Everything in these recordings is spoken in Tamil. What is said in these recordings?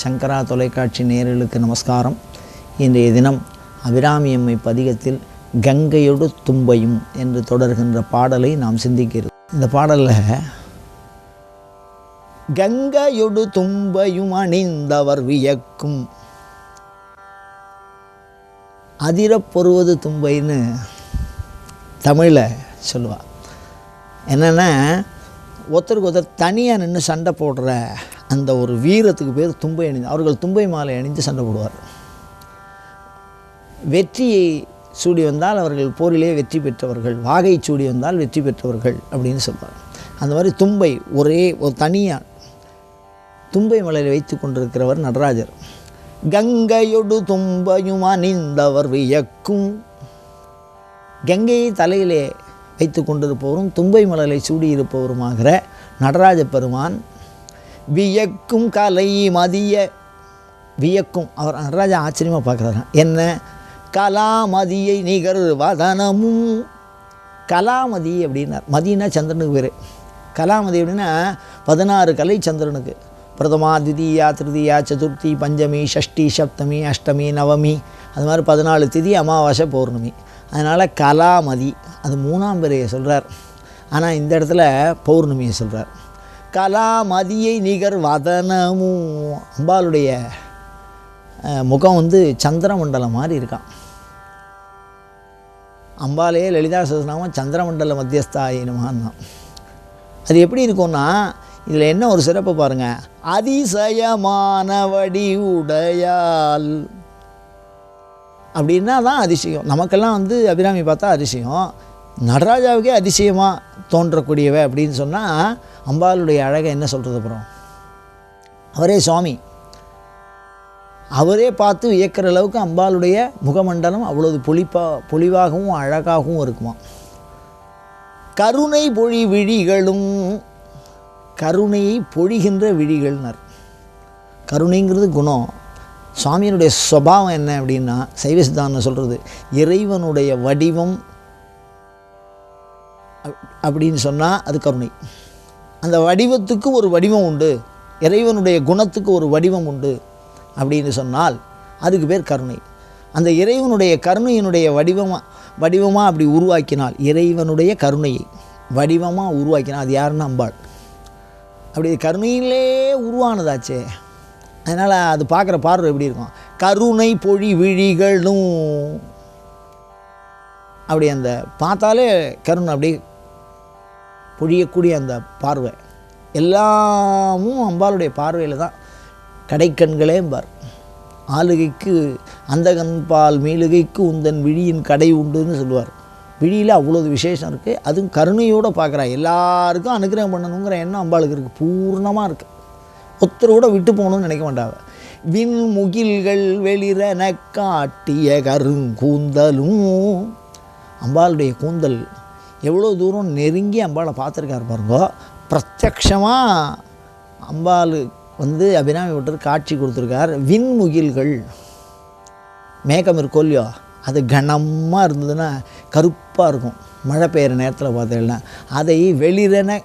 சங்கரா தொலைக்காட்சி நேரலுக்கு நமஸ்காரம். இன்றைய தினம் அபிராமியம்மை பதிகத்தில் கங்கையொடு தும்பையும் என்று தொடர்கின்ற பாடலை நாம் சிந்திக்கிறோம். இந்த பாடலில் கங்கையொடு தும்பையும் அணிந்தவர் வியக்கும். அதிரப்பொருவது தும்பைன்னு தமிழில் சொல்லுவாள் என்னென்னா ஒருத்தருக்கு ஒருத்தர் தனியாக நின்று சண்டை போடுற அந்த ஒரு வீரத்துக்கு பேர் தும்பை அணிந்து அவர்கள் தும்பை மாலை அணிந்து சண்டை போடுவார் வெற்றியை சூடி வந்தால் அவர்கள் போரிலே வெற்றி பெற்றவர்கள் வாகை சூடி வந்தால் வெற்றி பெற்றவர்கள் அப்படின்னு சொல்வார் அந்த மாதிரி தும்பை ஒரே ஒரு தனியாக தும்பை மலையில் வைத்து கொண்டிருக்கிறவர் நடராஜர். கங்கையொடு தும்பையும் அணிந்தவர் வியக்கும். கங்கையை தலையிலே வைத்து கொண்டிருப்பவரும் தும்பை மலரை சூடியிருப்பவருமாகிற நடராஜ பெருமான் வியக்கும் கலை மதிய. வியக்கும். அவர் நடராஜா ஆச்சரியமாக பார்க்குறாரு? என்ன? கலாமதியை நிகர் வதனமும் கலாமதி அப்படின்னார் மதினா சந்திரனுக்கு பேர். கலாமதி அப்படின்னா பதினாறு கலை சந்திரனுக்கு. பிரதமா திதியா திருதியா சதுர்த்தி பஞ்சமி ஷஷ்டி சப்தமி அஷ்டமி நவமி. அது மாதிரி பதினாலு திதி அமாவாசை பௌர்ணமி. அதனால் கலாமதி அது மூணாம் பேரையை சொல்கிறார் ஆனால் இந்த இடத்துல பௌர்ணமியை சொல்கிறார் கலாமதியை நிகர் வதனமும் அம்பாளுடைய முகம் வந்து சந்திரமண்டலம் மாதிரி இருக்கான் அம்பாலே லலிதா சகஸ்ரநாமம் சந்திரமண்டல மத்தியஸ்தாயினமான்னா அது எப்படி இருக்கும்னா இதில் என்ன ஒரு சிறப்பு பாருங்கள் அதிசயமான வடி உடையால் அப்படின்னா தான் அதிசயம். நமக்கெல்லாம் வந்து அபிராமி பார்த்தா அதிசயம். நடராஜாவுக்கே அதிசயமாக தோன்றக்கூடியவ அப்படின்னு சொன்னால் அம்பாளுடைய அழகை என்ன சொல்கிறது அப்புறம் அவரே சுவாமி. அவரே பார்த்து வியக்கிற அளவுக்கு அம்பாளுடைய முகமண்டலம் அவ்வளவு பொலிப்பா பொலிவாகவும் அழகாகவும் இருக்குமா? கருணை பொழி விழிகளும் கருணையை பொழிகின்ற விழிகள்னர். கருணைங்கிறது குணம். சுவாமியினுடைய சுபாவம் என்ன அப்படின்னா சைவ சித்தாந்தம் சொல்கிறது இறைவனுடைய வடிவம் அப்படின்னு சொன்னால் அது கருணை. அந்த வடிவத்துக்கு ஒரு வடிவம் உண்டு. இறைவனுடைய குணத்துக்கு ஒரு வடிவம் உண்டு அப்படின்னு சொன்னால் அதுக்கு பேர் கருணை. அந்த இறைவனுடைய கருணையினுடைய வடிவமாக வடிவமாக அப்படி உருவாக்கினால் இறைவனுடைய கருணையை வடிவமாக உருவாக்கினால் அது யாருன்னா அம்பாள். அப்படி கருணையிலே உருவானதாச்சே. அதனால் அது பார்க்குற பார்வை எப்படி இருக்கும்? கருணை பொழி விழிகளும் அப்படி அந்த பார்த்தாலே கருணை அப்படியே பொழியக்கூடிய அந்த பார்வை. எல்லாமும் அம்பாளுடைய பார்வையில் தான். கடைக்கண்களே பார் ஆளுகைக்கு அந்த கண்பால் மீளுகைக்கு உந்தன் விழியின் கடை உண்டுன்னு சொல்லுவார். விழியில் அவ்வளோது விசேஷம் இருக்குது அதுவும் கருணையோடு பார்க்குறா. எல்லாருக்கும் அனுகிரகம் பண்ணணுங்கிற எண்ணம் அம்பாளுக்கு இருக்குது பூர்ணமாக இருக்குது ஒருத்தரோட கூட விட்டு போகணும்னு நினைக்க மாட்டாங்க விண் முகில்கள் வெளிரன காட்டிய கருங்கூந்தலும் அம்பாளுடைய கூந்தல் எவ்வளோ தூரம் நெருங்கி அம்பாளை பார்த்துருக்காரு பாருங்கோ. பிரத்யக்ஷமாக அம்பாள் வந்து அபிராமி விட்டு காட்சி கொடுத்துருக்கார். விண்முகில்கள். மேகம் இருக்கோ இல்லையோ அது கனமாக இருந்ததுன்னா கருப்பாக இருக்கும். மழை பெய்கிற நேரத்தில் பார்த்தீங்கன்னா அதை வெளிரென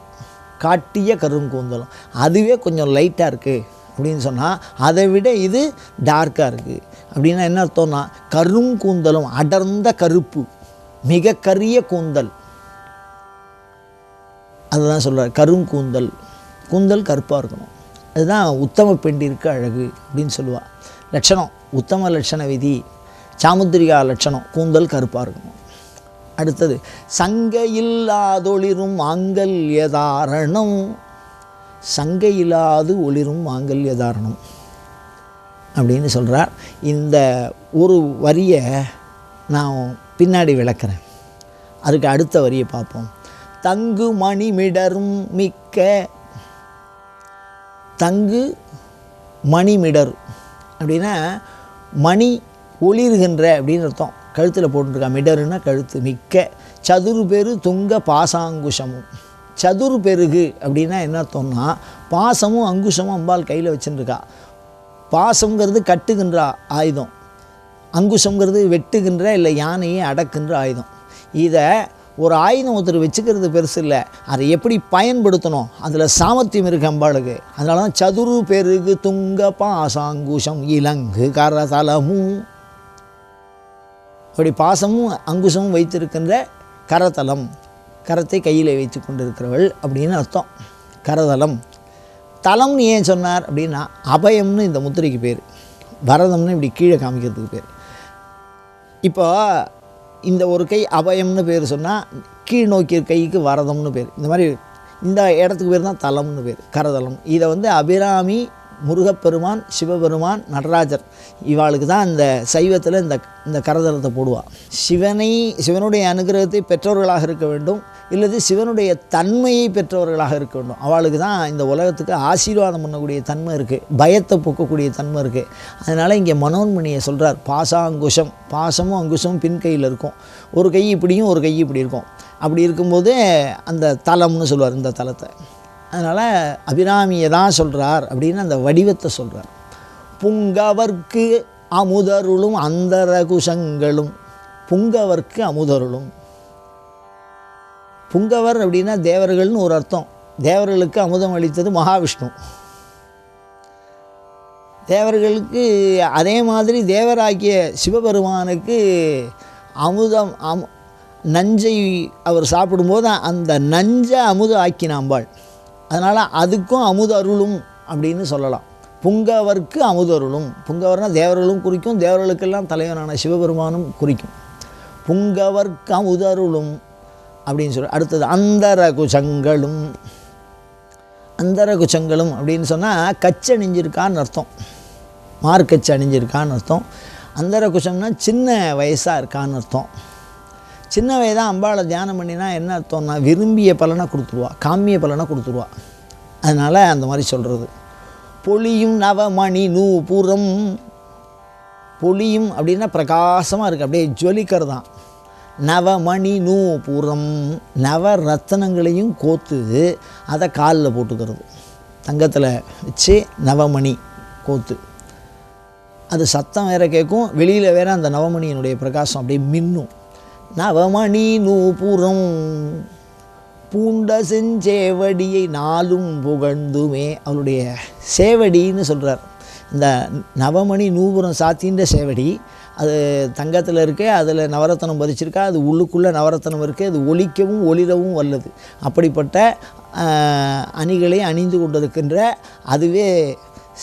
காட்டிய கருங்கூந்தலும். அதுவே கொஞ்சம் லைட்டாக இருக்குது அப்படின்னு சொன்னால் அதை விட இது டார்க்காக இருக்குது அப்படின்னா என்ன அர்த்தம்னா கருங்கூந்தலும் அடர்ந்த கருப்பு மிக கரிய கூந்தல். அதுதான் சொல்கிறார் கருங்கூந்தல். கூந்தல் கருப்பாக இருக்கணும். அதுதான் உத்தம பெண்டிற்கு அழகு அப்படின்னு சொல்லுவாள் லட்சணம் உத்தம லட்சண விதி சாமுத்திரிகா லட்சணம் கூந்தல் கருப்பாக இருக்கணும். அடுத்தது சங்கையில்லாதொளிரும் மாங்கல்யதாரணம். சங்கையில்லாது ஒளிரும் மாங்கல்யதாரணம் அப்படின்னு சொல்கிறார் இந்த ஒரு வரியை நான் பின்னாடி விளக்குறேன். அதுக்கு அடுத்த வரியை பார்ப்போம். தங்கு மணிமிடரும் மிக்க தங்கு மணிமிடர். அப்படின்னா மணி ஒளிர்கின்ற அப்படின்னு அர்த்தம். கழுத்தில் போட்டுருக்கா மிடருன்னா கழுத்து மிக்க. சதுர் பெரு துங்க பாசாங்குஷமும். சதுர் பெருகு அப்படின்னா என்ன அர்த்தம்னா பாசமும் அங்குஷமும் அம்பாள் கையில் வச்சுருக்கா பாசங்கிறது கட்டுகின்ற ஆயுதம். அங்குஷங்கிறது வெட்டுகின்ற இல்லை யானையை அடக்குன்ற ஆயுதம். இதை ஒரு ஆயுதம் ஒருத்தர் வச்சுக்கிறது பெருசு இல்லை. அதை எப்படி பயன்படுத்தணும்? அதில் சாமர்த்தியம் இருக்கு அம்பாளுக்கு. அதனால தான் சதுரு பெருகு துங்க பாசாங்குஷம் இலங்கு கரதலமும் அப்படி பாசமும் அங்குசமும் வைத்திருக்கின்ற கரதலம் கரத்தை கையில் வைத்து கொண்டிருக்கிறவள் அப்படின்னு அர்த்தம். கரதலம் தலம்னு ஏன் சொன்னார் அப்படின்னா அபயம்னு இந்த முத்திரைக்கு பேர். பரதம்னு இப்படி கீழே காமிக்கிறதுக்கு பேர். இப்போ இந்த ஒரு கை அபயம்னு பேர் சொன்னால் கீழ் நோக்கிய கைக்கு வரதம்னு பேர். இந்த மாதிரி இந்த இடத்துக்கு பேர் தான் தலம்னு பேர் கரதலம் இதை வந்து அபிராமி முருகப்பெருமான் சிவபெருமான் நடராஜர். இவாளுக்கு தான் இந்த சைவத்தில் இந்த இந்த கரதலத்தை போடுவாள் சிவனை சிவனுடைய அனுகிரகத்தை பெற்றவர்களாக இருக்க வேண்டும். இல்லது சிவனுடைய தன்மையை பெற்றவர்களாக இருக்க வேண்டும். அவளுக்கு தான் இந்த உலகத்துக்கு ஆசீர்வாதம் பண்ணக்கூடிய தன்மை இருக்குது பயத்தை போக்கக்கூடிய தன்மை இருக்குது அதனால் இங்கே மனோன்மணியை சொல்கிறார் பாசாங்குஷம். பாசமும் அங்குஷமும் பின் கையில் இருக்கும். ஒரு கை இப்படியும் ஒரு கை இப்படி இருக்கும். அப்படி இருக்கும்போது அந்த தலம்னு சொல்லுவார் இந்த தலத்தை. அதனால் அபிராமியை தான் சொல்கிறார் அப்படின்னு அந்த வடிவத்தை சொல்கிறார் புங்கவர்க்கு அமுதருளும் அந்தர குஷங்களும் புங்கவர்க்கு அமுதருளும். புங்கவர் அப்படின்னா தேவர்கள்னு ஒரு அர்த்தம். தேவர்களுக்கு அமுதம் அளித்தது மகாவிஷ்ணு. தேவர்களுக்கு அதே மாதிரி தேவராகிய சிவபெருமானுக்கு அமுதம் அம் நஞ்சை அவர் சாப்பிடும்போது அந்த நஞ்சை அமுத ஆக்கினாம்பாள் அதனால் அதுக்கும் அமுதருளும் அப்படின்னு சொல்லலாம். புங்கவர்க்கு அமுதருளும் புங்கவர்னா தேவர்களும் குறிக்கும் தேவர்களுக்கெல்லாம் தலைவனான சிவபெருமானும் குறிக்கும். புங்கவர்க்கு அமுதருளும் அப்படின்னு சொல்லி அடுத்தது அந்தர குச்சங்களும் அந்தர குச்சங்களும் அப்படின்னு சொன்னால் கச்சு அணிஞ்சிருக்கான்னு அர்த்தம். மார்க்கச்சு அணிஞ்சிருக்கான்னு அர்த்தம். அந்தர குச்சம்னா சின்ன வயசாக இருக்கான்னு அர்த்தம். சின்ன வயதாக அம்பாளை தியானம் பண்ணினா என்ன அர்த்தம்னா விரும்பிய பலனை கொடுத்துருவா காமிய பலனை கொடுத்துருவா. அதனால் அந்த மாதிரி சொல்கிறது பொலியும் நவமணி நூபுரம். பொலியும் அப்படின்னா பிரகாசமாக இருக்குது அப்படியே ஜொலிக்கிறதான். நவமணி நூபுரம். நவ ரத்தனங்களையும் கோத்து அதை காலில் போட்டுக்கிறது. தங்கத்தில் வச்சு நவமணி கோத்து. அது சத்தம் வேறு கேட்கும் வெளியில் வேறு அந்த நவமணியினுடைய பிரகாசம் அப்படியே மின்னும். நவமணி நூபுரம் பூண்ட செஞ்சேவடியை நாளும் புகழ்ந்துமே. அவருடைய சேவடின்னு சொல்கிறார் இந்த நவமணி நூபுரம் சாத்தின்ற சேவடி அது தங்கத்தில் இருக்கு அதில் நவரத்தனம் பதிச்சிருக்கா அது உள்ளுக்குள்ளே நவரத்தனம் இருக்குது அது ஒலிக்கவும் ஒளிரவும் வல்லது. அப்படிப்பட்ட அணிகளை அணிந்து கொண்டிருக்கின்ற அதுவே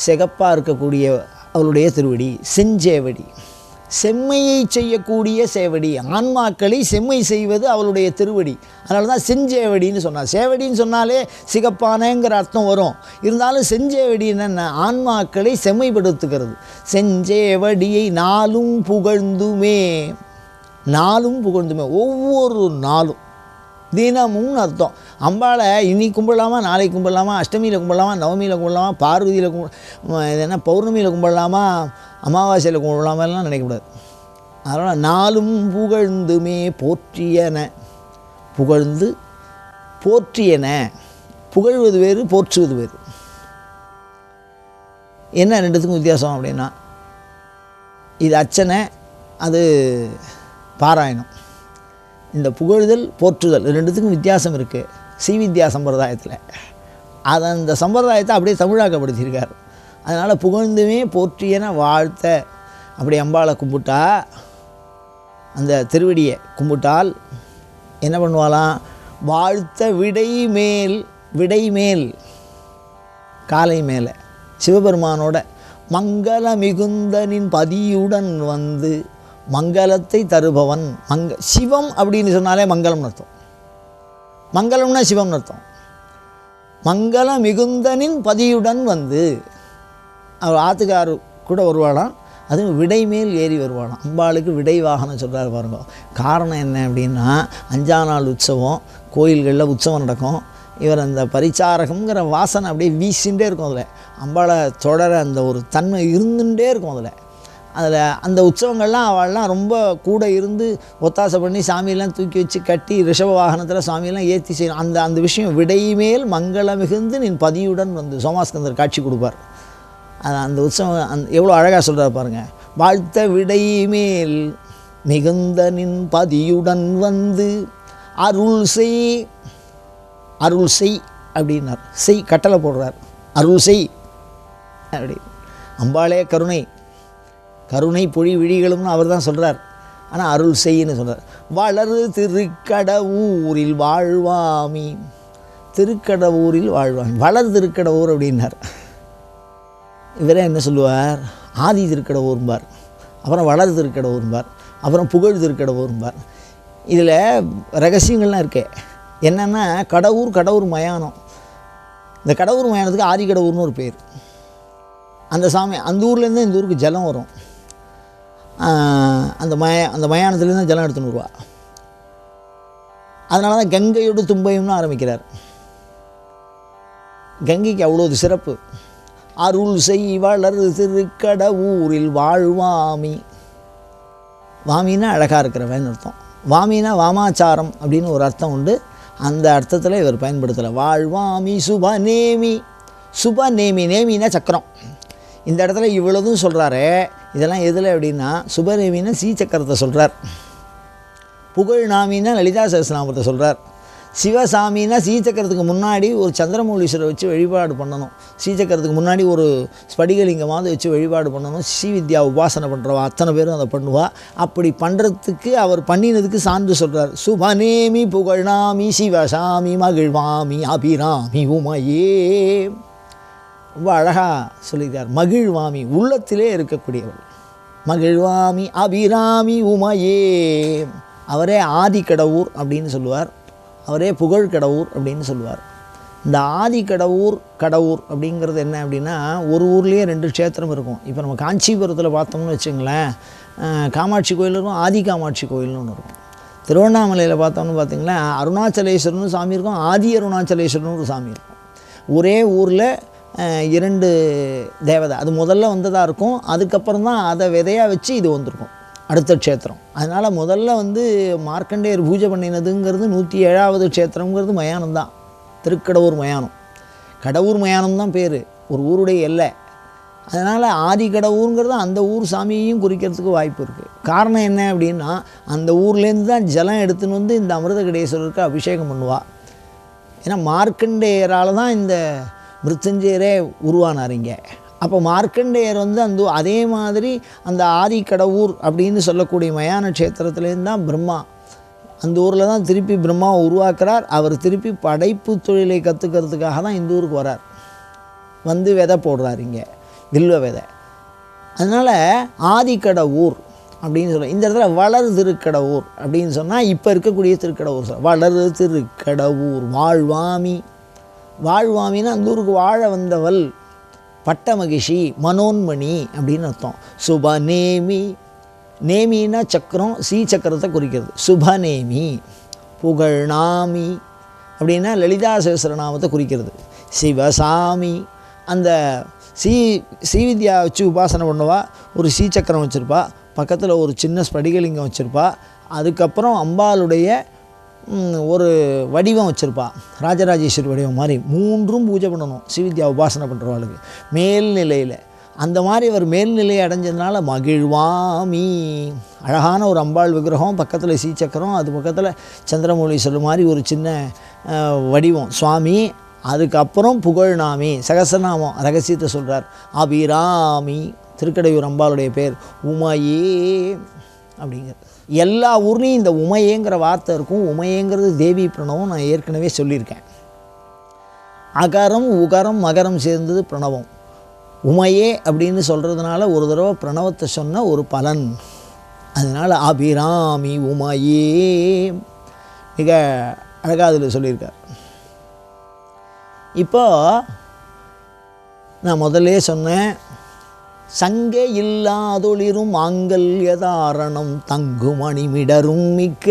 சிகப்பாக இருக்கக்கூடிய அவளுடைய திருவடி செஞ்சேவடி. செம்மையை செய்யக்கூடிய சேவடி. ஆன்மாக்களை செம்மை செய்வது அவளுடைய திருவடி. அதனால தான் செஞ்சேவடின்னு சொன்னார். சேவடின்னு சொன்னாலே சிகப்பானங்கிற அர்த்தம் வரும். இருந்தாலும் செஞ்சேவடி என்னென்ன ஆன்மாக்களை செம்மைப்படுத்துகிறது. செஞ்சேவடியை நாளும் புகழ்ந்துமே. நாளும் புகழ்ந்துமே. ஒவ்வொரு நாளும். தினமும்னு அர்த்தம். அம்பாளை இன்னி கும்பிடலாமா நாளைக்கு கும்பிடலாமா அஷ்டமியில் கும்பிடலாமா நவமியில் கும்பிடலாமா பார்வதியில் கும்ப இது என்ன பௌர்ணமியில் கும்பிடலாமா அமாவாசையில் கும்பிடாமலாம் நினைக்கக்கூடாது அதனால் நாளும் புகழ்ந்துமே போற்றியன. புகழ்ந்து போற்றியன. புகழ்வது வேறு போற்றுவது வேறு. என்ன ரெண்டுத்துக்கும் வித்தியாசம் அப்படின்னா இது அச்சனை அது பாராயணம். இந்த புகழுதல் போற்றுதல் ரெண்டுத்துக்கும் வித்தியாசம் இருக்குது ஸ்ரீவித்யா சம்பிரதாயத்தில். அதை அந்த சம்பிரதாயத்தை அப்படியே தமிழாக்கப்படுத்தியிருக்கார். அதனால் புகழ்ந்துமே போற்றியன வாழ்த்த. அப்படி அம்பாளை கும்பிட்டா அந்த திருவடியை கும்பிட்டால் என்ன பண்ணுவாளாம்? வாழ்த்த விடை மேல் விடை மேல் காலை மேலே. சிவபெருமானோட மங்கள மிகுந்தனின் பதியுடன் வந்து மங்களத்தை தருபவன் மங்க சிவம் அப்படின்னு சொன்னாலே மங்களம்னு அர்த்தம். மங்களம்னா சிவம்னு அர்த்தம். மங்கள மிகுந்தனின் பதியுடன் வந்து அவர் ஆத்துக்காரு கூட வருவாளாம். அதுவும் விடை மேல் ஏறி வருவாளாம். அம்பாளுக்கு விடை வாகனம் சொல்கிறாரு பாருங்க. காரணம் என்ன அப்படின்னா அஞ்சா நாள் உற்சவம் கோயில்களில் உற்சவம் நடக்கும். இவர் அந்த பரிச்சாரகம்ங்கிற வாசனை அப்படியே வீசிகிட்டே இருக்கும் அதில். அம்பாளை தொடர அந்த ஒரு தன்மை இருந்துகிட்டே இருக்கும் அதில். அதில் அந்த உற்சவங்கள்லாம் அவள்லாம் ரொம்ப கூட இருந்து ஒத்தாசை பண்ணி சாமியெல்லாம் தூக்கி வச்சு கட்டி ரிஷப வாகனத்தில் சாமியெல்லாம் ஏற்றி செய்யணும். அந்த அந்த விஷயம் விடைமேல் மங்கள மிகுந்து நின் பதியுடன் வந்து சோமாஸ்கந்தர் காட்சி கொடுப்பார். அந்த உற்சவம் அந் எவ்வளோ அழகாக சொல்கிறார் பாருங்கள் வாழ்த்த விடைமேல் மிகுந்த நின் பதியுடன் வந்து அருள் செய் அருள் செய் அப்படின்னார். செய் கட்டளை போடுறார். அருள் செய் அப்படி. அம்பாளே கருணை கருணை பொழி விழிகளும்னு அவர் தான் சொல்கிறார் ஆனால் அருள் செய்யின்னு சொல்கிறார் வளரு திருக்கடவூரில் வாழ்வாமி திருக்கடவூரில் வாழ்வாமி வளர் திருக்கடவூர் அப்படின்னார். இவரே என்ன சொல்லுவார்? ஆதி திருக்கடவூர்பார் அப்புறம் வளர் திருக்கடவூர்பார் அப்புறம் புகழ் திருக்கடவூர்பார் இதில் ரகசியங்கள்லாம் இருக்கே. என்னென்னா கடவுர் கடவுர் மயானம். இந்த கடவுர் மயானத்துக்கு ஆதி கடவுர்னு ஒரு பேர். அந்த சாமி அந்த ஊர்லேருந்து இந்த ஊருக்கு ஜலம் வரும். அந்த மய அந்த மயானத்துலேருந்து ஜலம் எடுத்துன்னு வருவா. அதனால தான் கங்கையோடு தும்பையும்னு ஆரம்பிக்கிறார். கங்கைக்கு அவ்வளோ சிறப்பு. அருள் செய்வளர் திருக்கடவூரில் வாழ்வாமி. வாமின்னா அழகாக இருக்கிறவன் அர்த்தம். வாமினா வாமாச்சாரம் அப்படின்னு ஒரு அர்த்தம் உண்டு. அந்த அர்த்தத்தில் இவர் பயன்படுத்தலை. வாழ்வாமி சுபநேமி சுபநேமி நேமினா சக்கரம். இந்த இடத்துல இவ்வளோதும் சொல்கிறாரு இதெல்லாம் எதில் அப்படின்னா சுபநேமின்னா சீ சக்கரத்தை சொல்கிறார் புகழ் நாமின்னா லலிதா சகசநாமத்தை சொல்கிறார் சிவசாமின்னா சீச்சக்கரத்துக்கு முன்னாடி ஒரு சந்திரமௌலீஸ்வரர் வச்சு வழிபாடு பண்ணணும். சீச்சக்கரத்துக்கு முன்னாடி ஒரு ஸ்படிகலிங்கமாவது வச்சு வழிபாடு பண்ணணும். ஸ்ரீவித்யா உபாசனை பண்ணுறவா அத்தனை பேரும் அதை பண்ணுவா. அப்படி பண்ணுறதுக்கு அவர் பண்ணினதுக்கு சான்று சொல்கிறார் சுபநேமி புகழ்நாமி சிவசாமி மகிழ்வாமி அபிராமி உமையே. ரொம்ப அழகாக சொல்லியிருக்கார். மகிழ்வாமி உள்ளத்திலே இருக்கக்கூடியவர் மகிழ்வாமி அபிராமி உமையே. அவரே ஆதிக்கடவுர் அப்படின்னு சொல்லுவார். அவரே புகழ் கடவுர் அப்படின்னு சொல்லுவார். இந்த ஆதி கடவுர் கடவுர் அப்படிங்கிறது என்ன அப்படின்னா ஒரு ஊர்லேயே ரெண்டு க்ஷேத்திரம் இருக்கும். இப்போ நம்ம காஞ்சிபுரத்தில் பார்த்தோம்னு வச்சுங்களேன் காமாட்சி கோயில் இருக்கும் ஆதி காமாட்சி கோயில்னு ஒன்று இருக்கும். திருவண்ணாமலையில் பார்த்தோம்னு பார்த்திங்களா அருணாச்சலேஸ்வரர்னு சாமி இருக்கும் ஆதி அருணாச்சலேஸ்வரர்னு ஒரு சாமி இருக்கும். ஒரே ஊரில் இரண்டு தேவதை. அது முதல்ல வந்ததாக இருக்கும் அதுக்கப்புறம் தான் அதை விதையாக வச்சு இது வந்திருக்கும். அடுத்த க்ஷேத்திரம். அதனால் முதல்ல வந்து மார்க்கண்டேயர் பூஜை பண்ணினதுங்கிறது நூற்றி ஏழாவது க்ஷேத்திரங்கிறது மயானம் தான். திருக்கடவுர் மயானம். கடவுர் மயானம் தான் பேர். ஒரு ஊருடைய எல்லை. அதனால் ஆதி கடவுருங்கிறது அந்த ஊர் சாமியையும் குறிக்கிறதுக்கு வாய்ப்பு இருக்குது காரணம் என்ன அப்படின்னா அந்த ஊர்லேருந்து தான் ஜலம் எடுத்துன்னு வந்து இந்த அமிர்தகடேஸ்வரருக்கு அபிஷேகம் பண்ணுவாள் ஏன்னா மார்க்கண்டேயரால் தான் இந்த மிருத்துஞ்சயரே உருவானார் இங்கே. அப்போ மார்க்கண்டேயர் வந்து அந்த அதே மாதிரி அந்த ஆதி கடவுர் அப்படின்னு சொல்லக்கூடிய மயான க்ஷேத்திரத்துலேருந்து தான் பிரம்மா அந்த ஊரில் தான் திருப்பி பிரம்மா உருவாக்குறார். அவர் திருப்பி படைப்பு தொழிலை கற்றுக்கிறதுக்காக தான் இந்த ஊருக்கு வரார் வந்து விதை போடுறார் இங்கே வில்வ விதை. அதனால் ஆதிக்கடவூர் அப்படின்னு சொல்ல இந்த இடத்துல வளர் திருக்கடவூர் அப்படின்னு சொன்னால் இப்போ இருக்கக்கூடிய திருக்கடவூர் சார் வளர் திருக்கடவூர் வாழ்வாமி. வாழ்வாமின்னா அந்த ஊருக்கு வாழ வந்தவள். பட்ட மகிஷி மனோன்மணி அப்படின்னு அர்த்தம். சுபநேமி நேமின்னா சக்கரம் சி சக்கரத்தை குறிக்கிறது. சுபநேமி புகழ்நாமி அப்படின்னா லலிதா சகஸ்ரநாமத்தை குறிக்கிறது. சிவசாமி அந்த ஸ்ரீ ஸ்ரீவித்யா வச்சு உபாசனை பண்ணுவா ஒரு ஸ்ரீ சக்கரம் வச்சுருப்பா பக்கத்தில் ஒரு சின்ன ஸ்படிகலிங்கம் வச்சுருப்பா அதுக்கப்புறம் அம்பாளுடைய ஒரு வடிவம் வச்சுருப்பா. ராஜராஜேஸ்வரி வடிவம் மாதிரி மூன்றும் பூஜை பண்ணணும். சிவித்யா உபாசனை பண்ணுறவாளுக்கு மேல்நிலையில் அந்த மாதிரி அவர் மேல்நிலையை அடைஞ்சதுனால மகிழ்வாமி. அழகான ஒரு அம்பாள் விக்கிரகம் பக்கத்தில் சீச்சக்கரம் அது பக்கத்தில் சந்திரமௌலீஸ்வரர் மாதிரி ஒரு சின்ன வடிவம். சுவாமி அதுக்கப்புறம் புகழ்நாமி சகசநாமம் ரகசியத்தை சொல்கிறார் அபிராமி திருக்கடையூர் அம்பாளுடைய பேர் உமையே. அப்படிங்கிற எல்லா ஊர்லேயும் இந்த உமையேங்கிற வார்த்தை இருக்கும். உமையேங்கிறது தேவி பிரணவம் நான் ஏற்கனவே சொல்லியிருக்கேன். அகரம் உகரம் மகரம் சேர்ந்தது பிரணவம். உமையே அப்படின்னு சொல்கிறதுனால ஒரு தடவை பிரணவத்தை சொன்ன ஒரு பலன். அதனால் அபிராமி உமையே. மிக அழகாக அதில் சொல்லியிருக்கார். இப்போ நான் முதல்லே சொன்னேன் சங்கே இல்லாதொளிரும் மாங்கல்யதாரணம் தங்குமணிமிடரும் மிக்க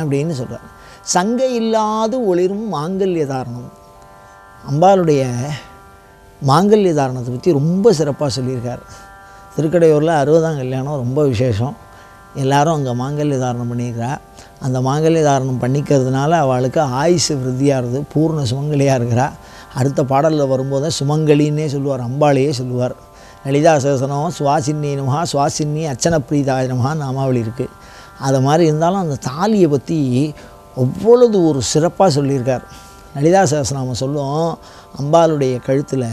அப்படின்னு சொல்கிறார் சங்கை இல்லாது ஒளிரும் மாங்கல்யதாரணம் அம்பாளுடைய மாங்கல்ய தாரணத்தை பற்றி ரொம்ப சிறப்பாக சொல்லியிருக்கார். திருக்கடையூரில் அறுபதாம் கல்யாணம் ரொம்ப விசேஷம். எல்லாரும் அங்கே மாங்கல்ய தாரணம் பண்ணியிருக்கிறா. அந்த மாங்கல்ய தாரணம் பண்ணிக்கிறதுனால அவளுக்கு ஆயுசு விருத்தியாகிறது பூர்ண சுமங்கலியாக இருக்கிறா. அடுத்த பாடலில் வரும்போது சுமங்கலின்னே சொல்லுவார் அம்பாளையே சொல்லுவார். லலிதா சகசனம் சுவாசின்னி நமகா சுவாசின்னி அர்ச்சன பிரீதாய நமகா நாமாவளி இருக்குது அது மாதிரி இருந்தாலும் அந்த தாலியை பற்றி அவ்வளவு ஒரு சிறப்பாக சொல்லியிருக்கார். லலிதா சகஸ்ரநாமம் சொல்லும் அம்பாளுடைய கழுத்தில்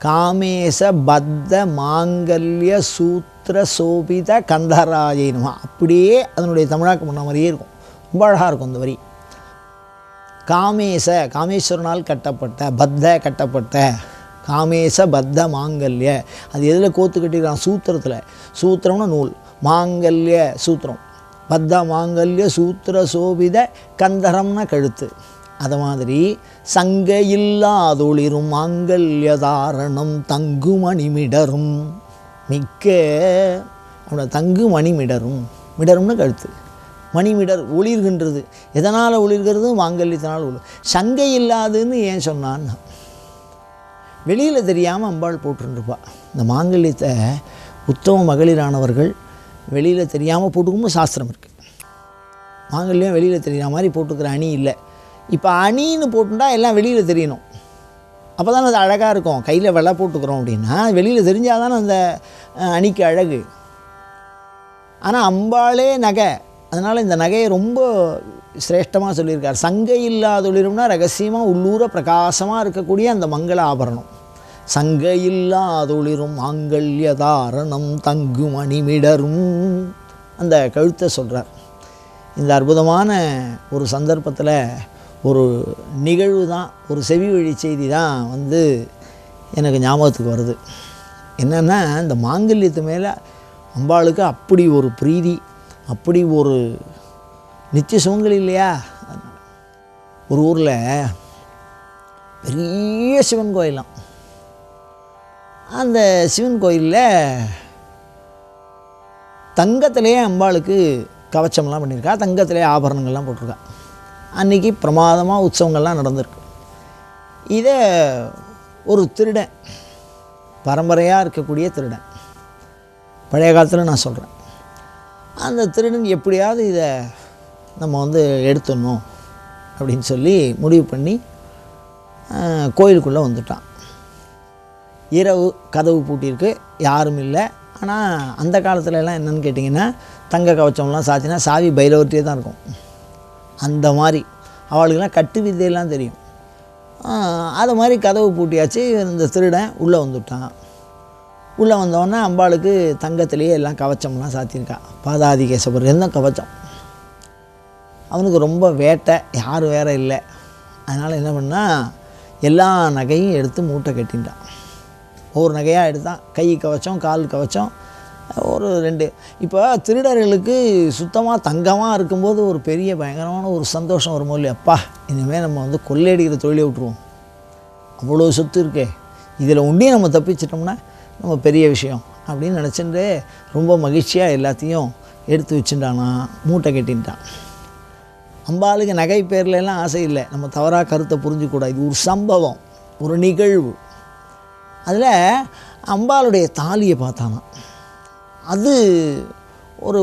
காமேச பத்த மாங்கல்ய சூத்திர சோபித கந்தராஜினுமா அப்படியே அதனுடைய தமிழாக்கம் பண்ண மாதிரியே இருக்கும். ரொம்ப அழகாக இருக்கும் இந்த வரி. காமேச காமேஸ்வரனால் கட்டப்பட்ட பத்த கட்டப்பட்ட காமேச பத்த மாங்கல்ய அது எதில் கோத்து கட்டிருக்கான் சூத்திரத்தில். சூத்திரம்னா நூல். மாங்கல்ய சூத்திரம். பத்த மாங்கல்ய சூத்திர சோபித கந்தரம்னா கழுத்து. அது மாதிரி சங்க இல்லாதொளிரும் மாங்கல்ய தாரணம் தங்கு மணிமிடரும் மிக்க அவனோட தங்கு மணிமிடரும் மிடரும்னு கழுத்து. மணிமிடர் ஒளிர்கின்றது. எதனால் ஒளிர்கிறது? மாங்கல்யத்தினால் ஒளி. சங்கை இல்லாதுன்னு ஏன் சொன்னான்னா வெளியில் தெரியாமல் அம்பாள் போட்டுருந்துருப்பா. இந்த மாங்கல்யத்தை உத்தம மகளிரானவர்கள் வெளியில் தெரியாமல் போட்டுக்கும் சாஸ்திரம் இருக்குது மாங்கல்யம் வெளியில் தெரியுற மாதிரி போட்டுக்கிற அணி இல்லை. இப்போ அணின்னு போட்டுட்டா எல்லாம் வெளியில் தெரியணும். அப்போ தான் அது அழகாக இருக்கும். கையில் வெள்ளை போட்டுக்கிறோம் அப்படின்னா வெளியில் தெரிஞ்சால் தானே அந்த அணிக்கு அழகு. ஆனால் அம்பாளே நகை. அதனால் இந்த நகையை ரொம்ப சிரேஷ்டமாக சொல்லியிருக்கார். சங்கை இல்லாதொளிரும்னா ரகசியமாக உள்ளூர பிரகாசமாக இருக்கக்கூடிய அந்த மங்கள ஆபரணம். சங்கை இல்லாதொளிரும் மாங்கல்ய தாரணம் தங்கும் மணிமிடரும் அந்த கழுத்தை சொல்கிறார் இந்த அற்புதமான ஒரு சந்தர்ப்பத்தில் ஒரு நிகழ்வு தான் ஒரு செவி வழி செய்தி தான் வந்து எனக்கு ஞாபகத்துக்கு வருது. என்னென்னா இந்த மாங்கல்யத்து மேலே அம்பாளுக்கு அப்படி ஒரு பிரீதி அப்படி ஒரு நித்திய சுமங்கல் இல்லையா? ஒரு ஊரில் பெரிய சிவன் கோயிலாம். அந்த சிவன் கோயிலில் தங்கத்திலேயே அம்பாளுக்கு கவச்சம்லாம் பண்ணியிருக்கா தங்கத்திலே ஆபரணங்கள்லாம் போட்டிருக்கா. அன்றைக்கி பிரமாதமாக உற்சவங்கள்லாம் நடந்திருக்கு. இதை ஒரு திருடன் பரம்பரையாக இருக்கக்கூடிய திருடன் பழைய காலத்தில் நான் சொல்கிறேன் அந்த திருடன் எப்படியாவது இதை நம்ம வந்து எடுத்துடணும் அப்படின்னு சொல்லி முடிவு பண்ணி கோயிலுக்குள்ளே வந்துட்டான். இரவு கதவு பூட்டியிருக்கு யாரும் இல்லை. ஆனால் அந்த காலத்துலலாம் என்னென்னு கேட்டிங்கன்னா தங்க கவச்சம்லாம் சாத்தினா சாவி பைரவர்கிட்டே தான் இருக்கும். அந்த மாதிரி. அவளுக்கெல்லாம் கட்டு வித்தையெல்லாம் தெரியும். அது மாதிரி கதவு பூட்டியாச்சு இந்த திருடன் உள்ளே வந்துவிட்டான் உள்ளே வந்தோடனே அம்பாளுக்கு தங்கத்திலேயே எல்லாம் கவச்சம்லாம் சாத்தியிருக்கா. பாதாதி கேசவர் எல்லாம் கவச்சம்? அவனுக்கு ரொம்ப வேட்டை யாரும் வேற இல்லை. அதனால் என்ன பண்ணால் எல்லா நகையும் எடுத்து மூட்டை கட்டின்ட்டான் ஒவ்வொரு நகையாக எடுத்தான். கை கவச்சம் கால் கவச்சம் ஒரு ரெண்டு. இப்போ திருடர்களுக்கு சுத்தமாக தங்கமாக இருக்கும்போது ஒரு பெரிய பயங்கரமான ஒரு சந்தோஷம் வருமோ இல்லையா? அப்பா இனிமேல் நம்ம வந்து கொள்ளையடிக்கிற தொழிலை விட்டுருவோம். அவ்வளோ சொத்து இருக்கே. இதில் ஒன்றையும் நம்ம தப்பிச்சிட்டோம்னா நம்ம பெரிய விஷயம். அப்படின்னு நினச்சிட்டு ரொம்ப மகிழ்ச்சியாக எல்லாத்தையும் எடுத்து வச்சுட்டானா மூட்டை கட்டின்ட்டான் அம்பாளுக்கு நகை பேர்ல ஆசை இல்லை. நம்ம தவறாக கருத்தை புரிஞ்சுக்கூடாது. இது ஒரு சம்பவம் ஒரு நிகழ்வு. அதில் அம்பாளுடைய தாலியை பார்த்தானாம். அது ஒரு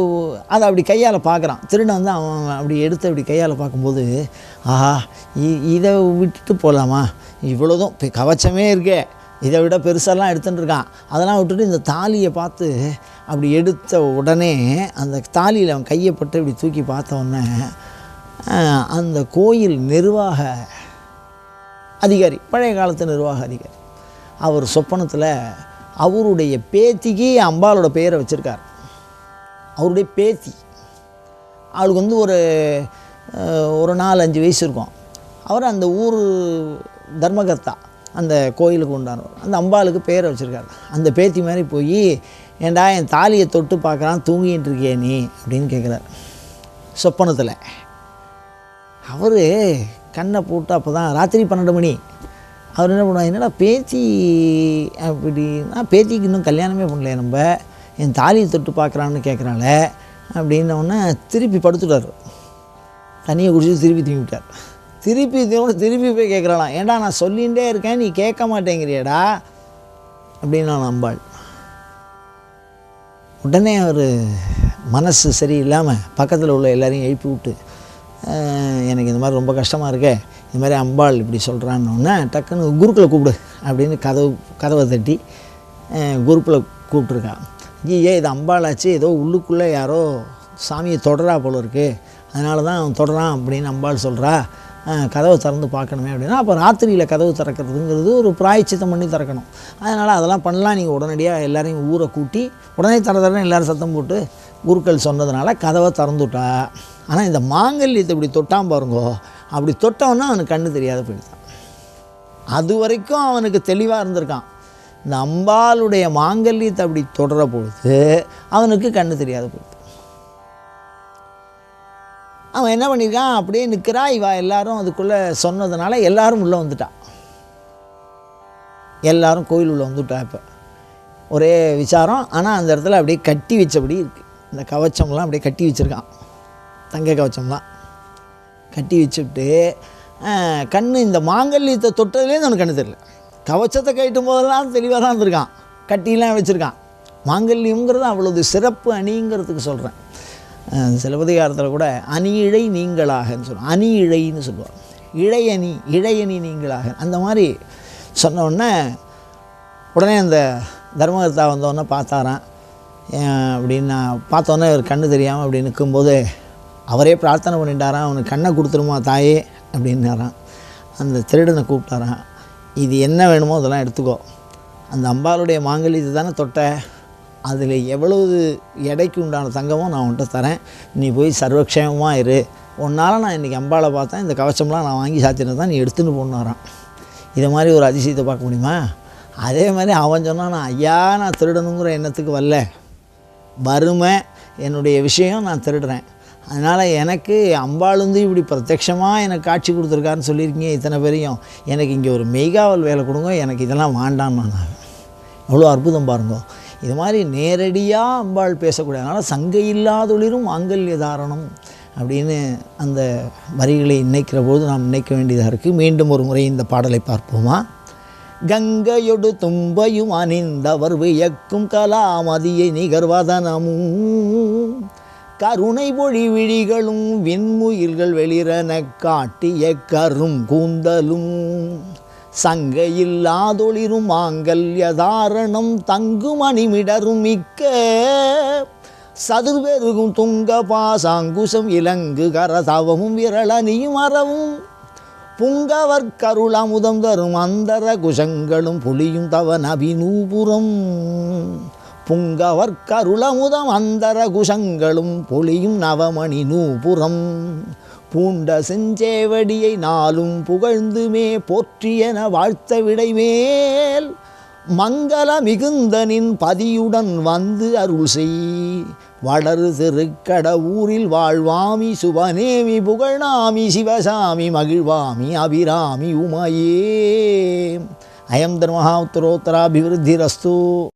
அதை அப்படி கையால் பார்க்குறான். திருடன் வந்து அவன் அப்படி எடுத்து அப்படி கையால் பார்க்கும்போது ஆஹா இ- இதை விட்டுட்டு போகலாமா இவ்வளோதும் இப்போ கவச்சமே இருக்கே. இதை விட பெருசாலாம் எடுத்துகிட்டு இருக்கான். அதெல்லாம் விட்டுட்டு இந்த தாலியை பார்த்து அப்படி எடுத்த உடனே அந்த தாலியில் அவன் கையை பட்டு இப்படி தூக்கி பார்த்த உடனே அந்த கோயில் நிர்வாக அதிகாரி பழைய காலத்து நிர்வாக அதிகாரி அவர் சொப்பனத்தில் அவருடைய பேத்திக்கு அம்பாளோட பெயரை வச்சுருக்கார். அவருடைய பேத்தி. அவளுக்கு வந்து ஒரு ஒரு நாலு அஞ்சு வயசு இருக்கும். அவர் அந்த ஊர் தர்மகர்த்தா அந்த கோயிலுக்கு உண்டானவர் அந்த அம்பாளுக்கு பேரை வச்சுருக்காரு. அந்த பேத்தி மாதிரி போய் ஏண்டா என் தாலியை தொட்டு பார்க்குறான் தூங்கிட்டு இருக்கியே நீ? அப்படின்னு கேட்குறாரு சொப்பனத்தில். அவர் கண்ணை போட்டு அப்போ தான் ராத்திரி பன்னெண்டு மணி. அவர் என்ன பண்ணுவார் என்னடா பேத்தி அப்படின்னா பேத்திக்கு இன்னும் கல்யாணமே பண்ணல நம்ம என் தாலியை தொட்டு பார்க்குறான்னு கேட்குறாள அப்படின்னோடனே திருப்பி படுத்துட்டார். தண்ணியை குடிச்சு திருப்பி திரும்பிட்டார் திருப்பி திருப்பி போய் கேட்குறாளாம் ஏண்டா நான் சொல்லிகிட்டே இருக்கேன் நீ கேட்க மாட்டேங்கிறியடா நான் அம்பாள். உடனே அவர் மனசு சரியில்லாமல் பக்கத்தில் உள்ள எல்லாரையும் எழுப்பி விட்டு எனக்கு இந்த மாதிரி ரொம்ப கஷ்டமாக இருக்கே இந்த மாதிரி அம்பாள் இப்படி சொல்கிறான்னொன்னே டக்குன்னு குருக்களை கூப்பிடு அப்படின்னு கதவு கதவை தட்டி குருப்பில் கூப்பிட்ருக்கா ஏ இது அம்பாளாச்சு ஏதோ உள்ளுக்குள்ளே யாரோ சாமியை தொடரா போல இருக்குது அதனால தான் அவன் தொடரான் அப்படின்னு அம்பாள் சொல்கிறா கதவை திறந்து பார்க்கணுமே அப்படின்னா அப்போ ராத்திரியில் கதவு திறக்கிறதுங்கிறது ஒரு பிராயச்சித்தம் பண்ணி திறக்கணும். அதனால் அதெல்லாம் பண்ணலாம் நீங்கள் உடனடியாக எல்லாரையும் ஊரை கூட்டி உடனே தர தரன்னு எல்லாரும் சத்தம் போட்டு குருக்கள் சொன்னதுனால கதவை திறந்துட்டா. ஆனால் இந்த மாங்கல்யத்தை இப்படி தொட்டான் பாருங்கோ அப்படி தொட்டவொன்னா அவனுக்கு கண்ணு தெரியாத போயிடுதான். அது வரைக்கும் அவனுக்கு தெளிவாக இருந்திருக்கான். இந்த அம்பாளுடைய மாங்கல்யத்தை அப்படி தொடர பொழுது அவனுக்கு கண்ணு தெரியாத போயிடுது. அவன் என்ன பண்ணியிருக்கான் அப்படியே நிற்கிறா இவா எல்லாரும் அதுக்குள்ளே சொன்னதுனால எல்லாரும் உள்ளே வந்துட்டான். எல்லாரும் கோயில் உள்ளே வந்துவிட்டான் இப்போ. ஒரே விசாரம். ஆனால் அந்த இடத்துல அப்படியே கட்டி வச்சபடி இருக்குது இந்த கவச்சம்லாம் அப்படியே கட்டி வச்சுருக்கான். தங்க கவச்சம்லாம் கட்டி வச்சுட்டு கண் இந்த மாங்கல்யத்தை தொட்டதுலேருந்து அவனுக்கு கண்ணு தெரியல. கவச்சத்தை கட்டும் போதெல்லாம் தெளிவாக தான் இருந்திருக்கான் கட்டிலாம் வச்சுருக்கான். மாங்கல்யங்கிறது அவ்வளவு சிறப்பு அணிங்கிறதுக்கு சொல்கிறேன் சிலப்பதிகாரத்தில் கூட அணி இழை நீங்களாகன்னு சொல்லுவோம் அணி இழைன்னு சொல்லுவார் இழையணி இழையணி நீங்களாக. அந்த மாதிரி சொன்னோடனே உடனே அந்த தர்மகர்த்தா வந்தோடனே பார்த்தாரான் அப்படின்னு நான் பார்த்தோன்னே ஒரு கண்ணு தெரியாமல் அப்படி நிற்கும்போது அவரே பிரார்த்தனை பண்ணிட்டாராம் அவனுக்கு கண்ணை கொடுத்துருமா தாயே? அப்படின்னாரான் அந்த திருடனை கூப்பிட்டாரான் இது என்ன வேணுமோ அதெல்லாம் எடுத்துக்கோ. அந்த அம்பாளுடைய மாங்கல்யத்தை தானே தொட்ட. அதில் எவ்வளவு எடைக்கு உண்டான தங்கமும் நான் உன்கிட்ட தரேன். நீ போய் சர்வக்ஷேமமாக இரு. ஒன்றால் நான் இன்றைக்கி அம்பாளை பார்த்தேன். இந்த கவசம்லாம் நான் வாங்கி சாத்தினது தான் நீ எடுத்துன்னு போனாரான் இதை மாதிரி ஒரு அதிசயத்தை பார்க்க முடியுமா? அதே மாதிரி அவன் சொன்னான் நான் ஐயா நான் திருடணுங்கிற எண்ணத்துக்கு வரல. வறுமை என்னுடைய விஷயம் நான் திருடுறேன். அதனால் எனக்கு அம்பாள் வந்து இப்படி பிரத்யக்ஷமாக எனக்கு காட்சி கொடுத்துருக்காருன்னு சொல்லியிருக்கீங்க இத்தனை பேரையும். எனக்கு இங்கே ஒரு மெய்காவல் வேலை கொடுங்க எனக்கு இதெல்லாம் வேண்டான்னு நான் அவ்வளோ அற்புதம் பாருங்க. இது மாதிரி நேரடியாக அம்பாள் பேசக்கூடிய அதனால் சங்க இல்லாதொளிரும் ஆங்கல்ய தாரணம் அப்படின்னு அந்த வரிகளை நினைக்கிற போது நாம் நினைக்க வேண்டியதாக இருக்குது மீண்டும் ஒரு முறை இந்த பாடலை பார்ப்போமா? கங்கையொடு தும்பையும் அணிந்தவர் வியக்கும் கலாமதியை நிகர்வதனமும். கருணை பொழி விழிகளும் விண்முயில்கள் வெளிரன காட்டிய கரும் கூந்தலும். சங்கையில்லாதொளிரும் மாங்கல்ய தாரணம் தங்கும் அணிமிடரும் மிக்க சதுர்பெருகும் துங்க பாசாங்குசம் இலங்கு கரதவமும் விரளனியும் அறவும். புங்கவர் கருளமுதம் தரும் அந்தர குஷங்களும் புலியும் தவன் அபிநூபுரம் புங்கவர் கருளமுதம் அந்தர குஷங்களும் பொழியும் நவமணி நூபுரம். பூண்ட செஞ்சேவடியை நாளும் புகழ்ந்துமே போற்றியன வாழ்த்த விடைமேல் மங்கள மிகுந்தனின் பதியுடன் வந்து அருள் செய். வளரு திருக்கடவூரில் வாழ்வாமி சுபநேமி புகழ்நாமி சிவசாமி மகிழ்வாமி அபிராமி உமையே. அயம் தர்மஹா உத்தரோத்தராபிவிருத்திரஸ்து.